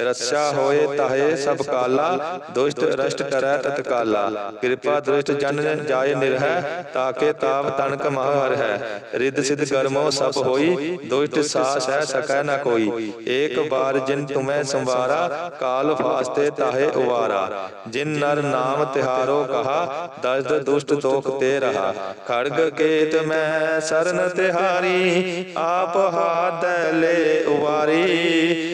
ਰੱਛਾ ਹੋਏ ਤਾਹੇ ਸਭ ਕਾਲਾ, ਦੁਸ਼ਟ ਰਸ਼ਟ ਕਰੈ ਤਤਕਾਲਾ ਕਿਰਪਾ ਦ੍ਰਿਸ਼ਟ ਜਨ ਜਾਏ ਨਿਰਹਿ, ਤਾਕੇ ਤਾਪ ਤਨਕ ਮਹ ਹੈ ਰਿੱਧ ਸਿਧ ਕਰਮੋ ਸਭ ਹੋਈ, ਦੁਸ਼ਟ ਸਾਸ ਹੈ ਸਕੈ ਨ ਕੋਈ। ਏਕ ਬਾਰ ਜਿਨ ਤੁਮੈ ਸੰਵਾਰਾ, ਕਾਲ ਫਾਸਤੇ ਤਾਹੇ ਉਵਾਰਾ। ਜਿਨ ਨਰ ਨਾਮ ਤਿਹਾਰੋ ਕਹਾ, ਦਸਦ ਦੁਸ਼ਟ ਤੋਖ ਤੇ ਰਹਾ। ਖੜਗ ਕੇਤ ਮੈਂ ਸਰਨ ਤਿਹਾਰੀ, ਆਪ ਹਾਥ ਲੈ ਉਵਾਰੀ।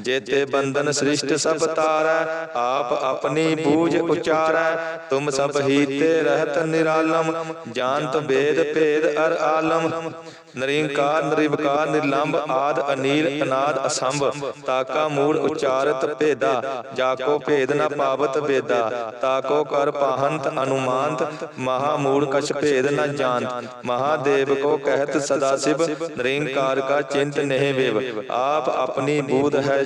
ਜੇਤੇ ਬੰਧਨ ਸ੍ਰਿਸ਼ਟ ਸਭ ਤਾਰੈ ਆਪ ਆਪਣੀ ਬੂਝ ਉਚਾਰੈ ਤੁਮ ਸਭ ਹੀ ਤੇ ਰਹਿਤ ਨਿਰਾਲਮ ਜਾਣਤ ਵੇਦ ਭੇਦ ਅਰ ਆਲਮ। ਨਰਿੰਕਾਰ ਨਿਰਵਕਾਰ ਨਿਰਲੰਭ ਆਦ ਅਨੀਲ ਅਨਾਦ ਅਸੰਭ। ਤਾਕਾ ਮੂੜ ਉਚਾਰਤ ਭੇਦਾ। ਜਾਕੋ ਭੇਦ ਨ ਪਾਵਤ ਵੇਦਾ ਤਾਕੋ ਕਰ ਪਾਹੰਤ ਅਨੁਮਾਨਤ। ਮਹਾ ਮੂੜ ਕਛ ਭੇਦ ਨ ਜਾਣਤ। ਮਹਾਦੇਵ ਕੋ ਕਹਿਤ ਸਦਾ ਸਿਵ। ਨਿਰੰਕਾਰ ਕਾ ਚਿੰਤ ਨਹਿ ਵਿਵ। ਆਪ ਆਪਣੀ ਬੂਧ ਹੈ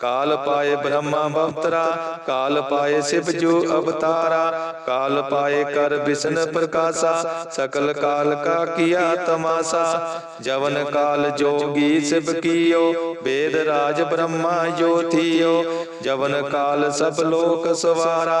کال پائے برہ با کال پائے شیب جو اوتارا کال پائے کر بس پرکاشا سکل کال کا کیا تماشا جبن کال جو گی شیو وید راج برہما جو تھیو جبن کال سب لوک سوارا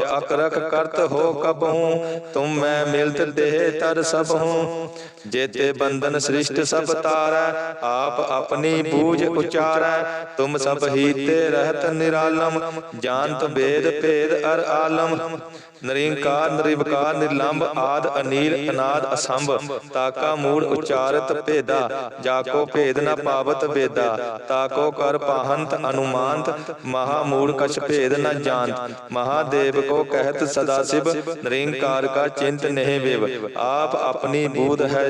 ਮਹਜ ਅਕਰਕ ਕਰਤ ਹੋ ਕਬਹੂ ਤੁਮ ਮੈਂ ਮਿਲਤ ਦੇਹ ਤਰ ਸਭਹੂ। جی جی بندن سیشٹ سب تار آپ اپنی پوج اچار تم سب ہیتے رہت نرالم جانت ارآل نرینب آد انیل اناد تاکہ موڑ اچارت پیدا جا کو پاوت بےدا تاکہ کر پنت انت مہا موڑ کش بھے نہ جانت مہادیو کو کہت سدا شیب نرینکار کا چنت نہیں ویب آپ اپنی بود ہے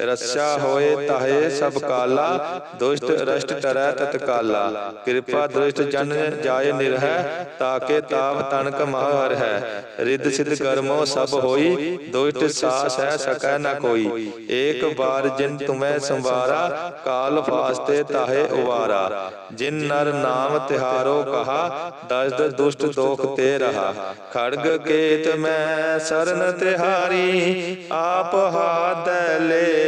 ਆਹੈ ਰਸਾ ਹੋਏ ਤਾਹੇ ਸਭ ਕਾਲਾ, ਦੁਸ਼ਟ ਰਸ਼ਟ ਟਰੈ ਤਤਕਾਲਾ ਕਿਰਪਾ ਦ੍ਰਿਸ਼ਟ ਜਨ ਜਾਏ ਨਿਰਹਿ, ਤਾਕੇ ਤਾਪ ਤਨਕ ਮਹਰ ਹੈ। ਰਿੱਧ ਸਿਧ ਕਰਮੋ ਸਭ ਹੋਈ, ਦੁਸ਼ਟ ਸਾਸ ਹੈ ਸਕੈ ਨ ਕੋਈ। ਏਕ ਬਾਰ ਜਿਨ ਤੁਮੈ ਸੰਵਾਰਾ, ਕਾਲ ਫਾਸਤੇ ਤਾਹੇ ਉਵਾਰਾ। ਜਿਨ ਨਰ ਨਾਮ ਤਿਹਾਰੋ ਕਹਾ, ਦਸਦ ਦੁਸ਼ਟ ਦੋਖ ਤੇ ਰਹਾ। ਖੜਗ ਕੇਤ ਮੈਂ ਸਰਨ ਤਿਹਾਰੀ, ਆਪ ਹਾਦੈ ਲੈ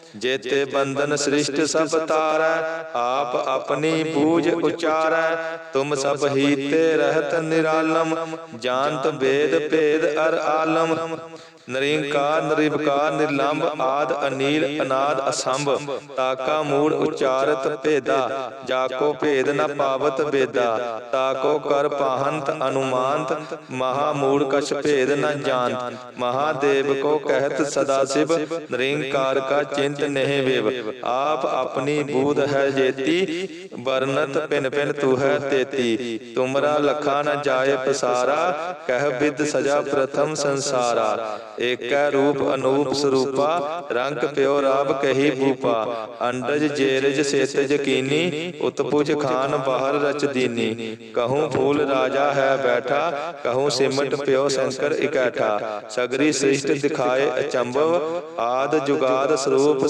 ਜੇਤੇ ਬੰਧਨ ਸ੍ਰਿਸ਼ਟ ਸਭ ਤਾਰੈ, ਆਪ ਆਪਣੀ ਬੂਝ ਉਚਾਰੈ। ਤੁਮ ਸਭ ਹੀਤੇ ਰਹਿਤ ਨਿਰਾਲਮ, ਜਾਣਤ ਵੇਦ ਭੇਦ ਅਰ ਆਲਮ। ਨਰਿੰਕਾਰ ਨਿਰਭਕਾਰ ਨਿਰਲੰਭ ਆਦ, ਅਨੀਲ, ਅਨਾਦ, ਅਸੰਭ। ਤਾਕਾ ਮੂੜ ਉਚਾਰਤ ਭੇਦਾ, ਜਾਕੋ ਭੇਦ ਨ ਪਾਵਤ ਵੇਦਾ। ਤਾਕੋ ਕਰ ਪਾਹੰਤ ਅਨੁਮਾਨਤ, ਮਹਾ ਮੂੜ ਕਛ ਭੇਦ ਨ ਜਾਣਤ। ਮਹਾਦੇਵ ਕੋ ਕਹਿਤ ਸਦਾ ਸਿਵ, ਨਿਰੰਕਾਰ ਕਾ ਚਿੰਤ ਨਹਿ ਵੇਵ। ਆਪ ਆਪਣੀ ਬੂਧ ਹੈ ਜੇਤੀ, ਵਰਨਤ ਪਿਨ ਪਿਨ ਤੂ ਹੈ ਤੇਤੀ। ਤੁਮਰਾ ਲਖਾ ਨ ਜਾਏ ਪਸਾਰਾ, ਕਹਿ ਬਿਦ ਸਜਾ ਪ੍ਰਥਮ ਸੰਸਾਰਾ। ਏਕੈ ਰੂਪ ਅਨੂਪ ਸਰੂਪਾ, ਰੰਗ ਪਿਓ ਰਾਬ ਕਹੀ ਭੂਪਾ ਅੰਡਜ ਜੇਰਜ ਸੇਤਜ ਕੀਨੀ ਉਤਪੁਜ ਖਾਨ ਬਾਹਰ ਰਚ ਦੀਨੀ। ਕਹੂੰ ਫੂਲ ਰਾਜਾ ਹੈ ਬੈਠਾ, ਕਹੂੰ ਸਿਮਟ ਪਿਓ ਸ਼ੰਕਰ ਇਕੈਠਾ। ਸਗਰੀ ਸ੍ਰਿਸ਼ਟ ਦਿਖਾਏ ਅਚੰਭਵ, ਆਦ ਜੁਗਾਦ ਸਰੂਪ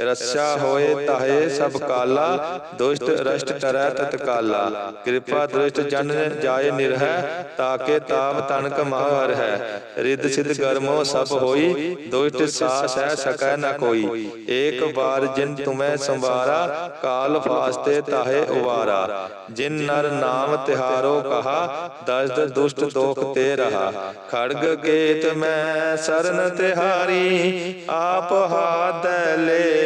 ਰਸਾ ਹੋਏ ਤਾਹੇ ਸਭ ਕਾਲਾ, ਦੁਸ਼ਟ ਰਸ਼ਟ ਟਰੈ ਤਤਕਾਲਾ ਕਿਰਪਾ ਦ੍ਰਿਸ਼ਟ ਜਨ ਜਾਏ ਨਿਰਹਿ, ਤਾਕੇ ਤਾਪ ਤਨਕ ਮਹਰ ਹੈ। ਰਿੱਧ ਸਿਧ ਗਰਮੋ ਸਭ ਹੋਈ, ਦੁਸ਼ਟ ਸਾਸ ਹੈ ਸਕੈ ਨ ਕੋਈ। ਏਕ ਬਾਰ ਜਿਨ ਤੁਮੈ ਸੰਵਾਰਾ, ਕਾਲ ਫਾਸਤੇ ਤਾਹੇ ਉਵਾਰਾ। ਜਿਨ ਨਰ ਨਾਮ ਤਿਹਾਰੋ ਕਹਾ, ਦਸਦ ਦੁਸ਼ਟ ਦੋਖ ਤੇ ਰਹਾ। ਖੜਗ ਕੇਤ ਮੈਂ ਸਰਨ ਤਿਹਾਰੀ, ਆਪ ਹਾਦੈ ਲੈ